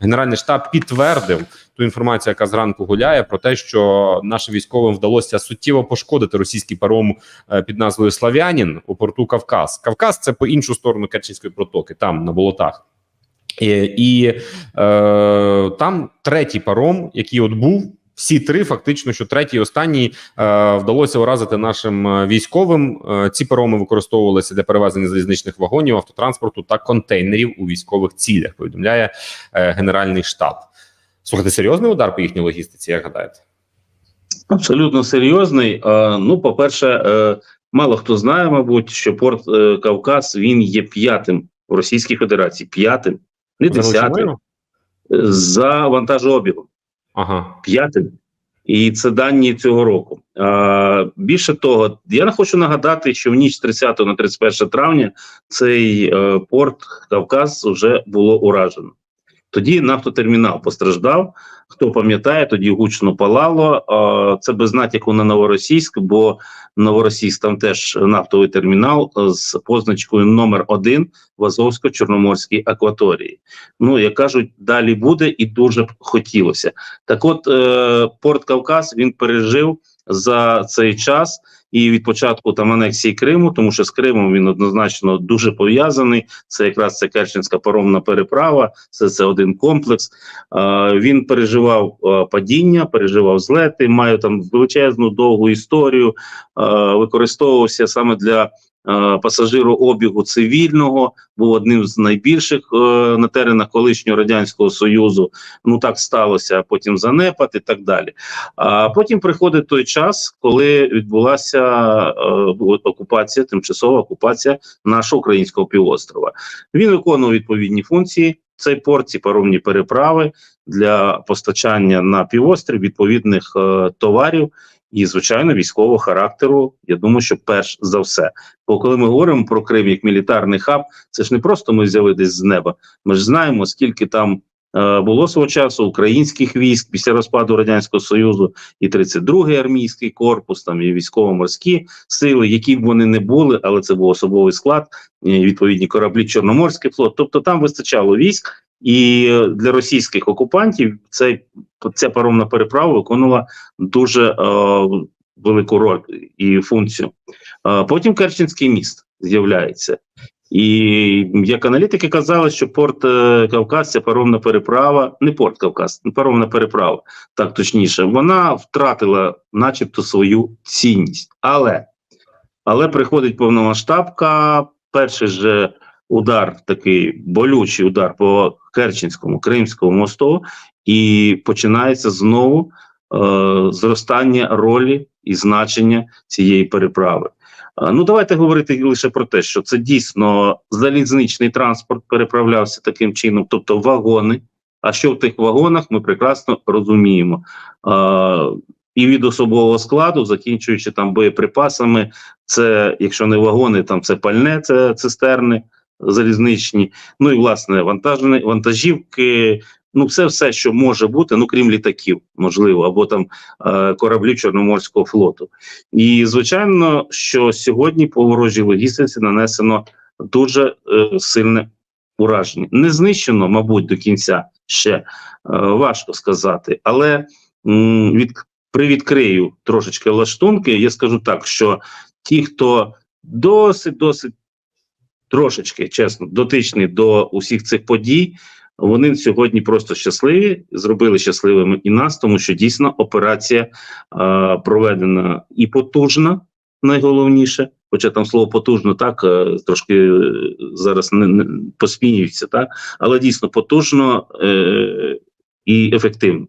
Генеральний штаб підтвердив ту інформацію, яка зранку гуляє, про те, що нашим військовим вдалося суттєво пошкодити російський паром е, під назвою Слав'янін у порту Кавказ. Кавказ це по іншу сторону Керченської протоки, там на болотах. І, і е, там третій паром, який от був. Всі три, фактично, що третій і останній е, вдалося уразити нашим е, військовим. Е, ці пароми використовувалися для перевезення залізничних вагонів, автотранспорту та контейнерів у військових цілях. Повідомляє е, Генеральний штаб. Слухайте, серйозний удар по їхній логістиці, як гадаєте? Абсолютно серйозний. Е, Ну, по-перше, е, мало хто знає, мабуть, що порт е, Кавказ він є п'ятим в Російській Федерації, п'ятим, не десятим, е, за вантажообігом. Ага. П'ятим. І це дані цього року. А, більше того, я не хочу нагадати, що в ніч з 30 на 31 травня цей е, порт Кавказ вже було уражено. Тоді нафтотермінал постраждав. Хто пам'ятає, тоді гучно палало. Це без натяку на Новоросійськ, бо Новоросійськ там теж нафтовий термінал е, з позначкою номер 1 в Азовсько-Чорноморській акваторії. Ну, як кажуть, далі буде і дуже б хотілося. Так от, е, порт Кавказ він пережив за цей час і від початку там анексії Криму, тому що з Кримом він однозначно дуже пов'язаний. Це якраз це Керченська паромна переправа, це, це один комплекс. Е, він переживав е, падіння, переживав злети, має там величезну довгу історію, е, використовувався саме для. Е, Пасажирообігу цивільного був одним з найбільших е, на теренах колишнього радянського союзу. Ну так сталося, а потім занепад і так далі. А потім приходить той час, коли відбулася е, окупація, тимчасова окупація нашого українського півострова. Він виконував відповідні функції. Цей порт, ці паромні переправи для постачання на півострів відповідних е, товарів і, звичайно, військового характеру. Я думаю, що перш за все. Бо коли ми говоримо про Крим як мілітарний хаб, це ж не просто ми взяли десь з неба. Ми ж знаємо, скільки там е, було свого часу українських військ після розпаду радянського союзу, і 32-й армійський корпус, там і військово-морські сили, які б вони не були, але це був особовий склад, і відповідні кораблі Чорноморський флот. Тобто там вистачало військ, і для російських окупантів цей ця паромна переправа виконувала дуже е, велику роль і функцію. Е, потім Керченський міст з'являється. І як аналітики казали, що порт е, Кавказ це паромна переправа, не порт Кавказ, паромна переправа, так точніше, вона втратила, начебто, свою цінність. Але але приходить повномасштабка, перший же удар, такий болючий удар по Керченському Кримському мосту, і починається знову е, зростання ролі і значення цієї переправи. Е, Ну, давайте говорити лише про те, що це дійсно залізничний транспорт переправлявся таким чином, тобто вагони. А що в тих вагонах ми прекрасно розуміємо. Е, і від особового складу, закінчуючи там боєприпасами, це, якщо не вагони, там це пальне, це цистерни залізничні. Ну і власне вантажні вантажівки. Ну, все, все, що може бути, ну крім літаків, можливо, або там е, кораблів Чорноморського флоту. І звичайно, що сьогодні по ворожій логістиці нанесено дуже е, сильне ураження. Не знищено, мабуть, до кінця ще е, важко сказати, але м, від привідкрию трошечки лаштунки. Я скажу так, що ті, хто досить досить трошечки чесно дотичні до усіх цих подій. Вони сьогодні просто щасливі, зробили щасливими і нас, тому що дійсно операція е, проведена і потужна, найголовніше. Хоча там слово потужно так е, трошки е, зараз не, не посміються, так але дійсно потужно е, і ефективно.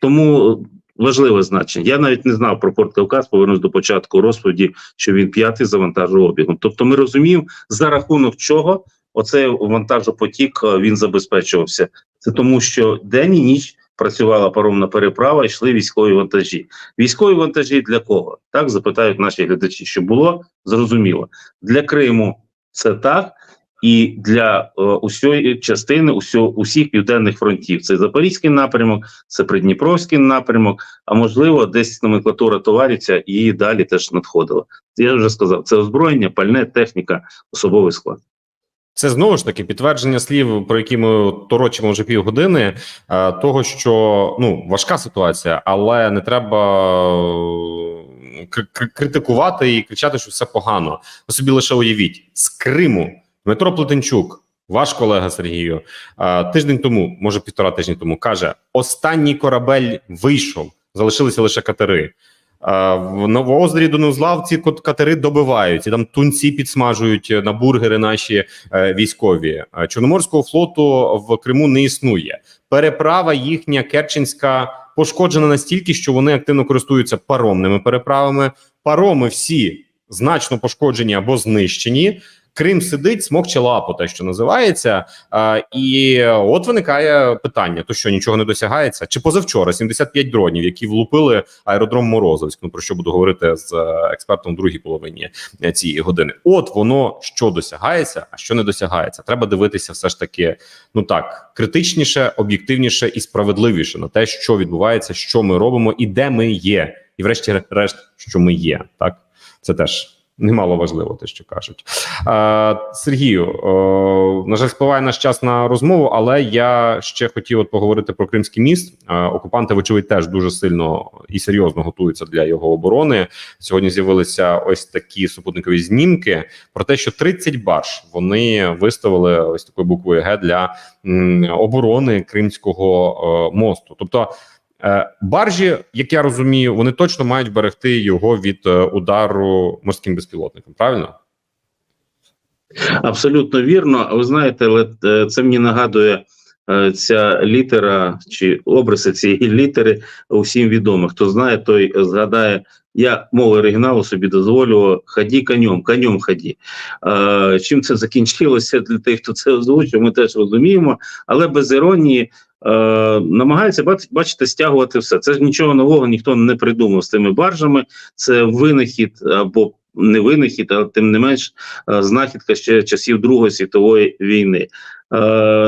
Тому важливе значення. Я навіть не знав про Порт Кавказ, повернусь до початку розповіді, що він п'ятий за вантажообігом. Тобто, ми розуміємо, за рахунок чого оцей вантажопотік е, він забезпечувався. Це тому, що день і ніч працювала паромна переправа, йшли військові вантажі. Військові вантажі для кого? Так запитають наші глядачі, що було зрозуміло для Криму. Це так. І для е, усієї частини усього, усіх південних фронтів це Запорізький напрямок, це Придніпровський напрямок. А можливо, десь номенклатура товариться і далі теж надходила. Я вже сказав: це озброєння, пальне, техніка, особовий склад. Це знову ж таки підтвердження слів, про які ми торочимо вже півгодини, е, того, що ну важка ситуація, але не треба е, кри- кри- критикувати і кричати, що все погано. Ви собі лише уявіть з Криму Дмитро Плетенчук, ваш колега Сергію, е, тиждень тому, може півтора тижні тому, каже: останній корабель вийшов, залишилися лише катери. Е, В Новоозері Донузлав ці кот- катери добивають, там тунці підсмажують на бургери наші е, військові. Е, Чорноморського флоту в Криму не існує. Переправа їхня Керченська пошкоджена настільки, що вони активно користуються паромними переправами. Пароми всі значно пошкоджені або знищені. Крим сидить, смокче лапу, те, що називається. А, і от виникає питання: то що нічого не досягається? Чи позавчора 75 дронів, які влупили аеродром Морозовськ? Ну про що буду говорити з е, експертом в другій половині е, цієї години? От воно що досягається, а що не досягається. Треба дивитися, все ж таки, ну так критичніше, об'єктивніше і справедливіше на те, що відбувається, що ми робимо і де ми є, і врешті-решт, що ми є. Так це теж. Немало важливо, те, що кажуть. Е, Сергію, е, на жаль, спливає наш час на розмову, але я ще хотів от поговорити про Кримський міст. Е, окупанти, вочевидь, теж дуже сильно і серйозно готуються для його оборони. Сьогодні з'явилися ось такі супутникові знімки про те, що 30 барж вони виставили ось такою буквою Г для м, оборони Кримського е, мосту. Тобто. Е, Баржі, як я розумію, вони точно мають берегти його від е, удару морським безпілотником. Правильно? Абсолютно вірно. Ви знаєте, але е, це мені нагадує ця літера чи обриси цієї літери усім відомо. Хто знає, той згадає. Я мову оригіналу собі дозволю ході конем, конем ході. Чим це закінчилося для тих, хто це озвучив, ми теж розуміємо, але без іронії намагаються бачите, стягувати все. Це ж нічого нового ніхто не придумав з тими баржами. Це винахід або не винахід, але тим не менш е, знахідка ще часів Другої світової війни. Е,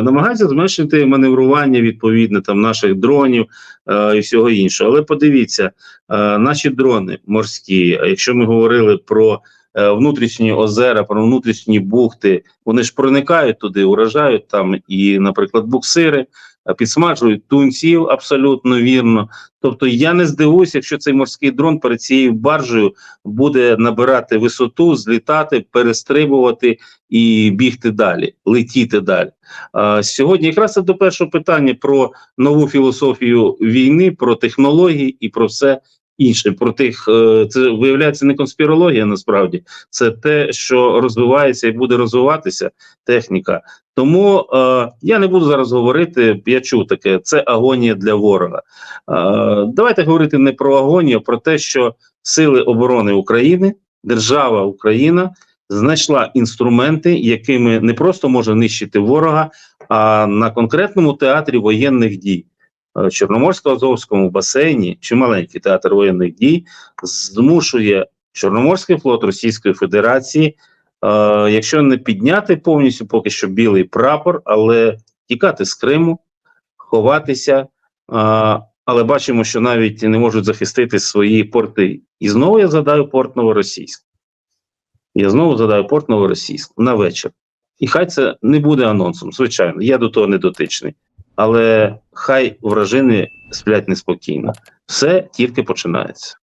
намагаються зменшити маневрування відповідне там наших дронів е, і всього іншого. Але подивіться, е, наші дрони морські, а якщо ми говорили про е, внутрішні озера, про внутрішні бухти, вони ж проникають туди, уражають там і, наприклад, буксири. Е, Підсмажують тунців абсолютно вірно. Тобто я не здивуюся, якщо цей морський дрон перед цією баржею буде набирати висоту, злітати, перестрибувати і бігти далі, летіти далі. А, сьогодні якраз це до першого питання про нову філософію війни, про технології і про все інше. Про тих е, це виявляється не конспірологія, насправді це те, що розвивається і буде розвиватися техніка. Тому е, я не буду зараз говорити. Я чув таке, це агонія для ворога. Е, давайте говорити не про агонію, а про те, що Сили оборони України, держава Україна знайшла інструменти, якими не просто може нищити ворога, а на конкретному театрі воєнних дій. Е, Чорноморсько-Азовському басейні чи маленький театр воєнних дій змушує Чорноморський флот Російської Федерації, е, якщо не підняти повністю поки що білий прапор, але тікати з Криму, ховатися. Е, але бачимо, що навіть не можуть захистити свої порти. І знову я згадаю порт Новоросійськ. Я знову згадаю порт Новоросійськ на вечір. І хай це не буде анонсом, звичайно, я до того не дотичний. Але хай вражини сплять неспокійно. Все тільки починається.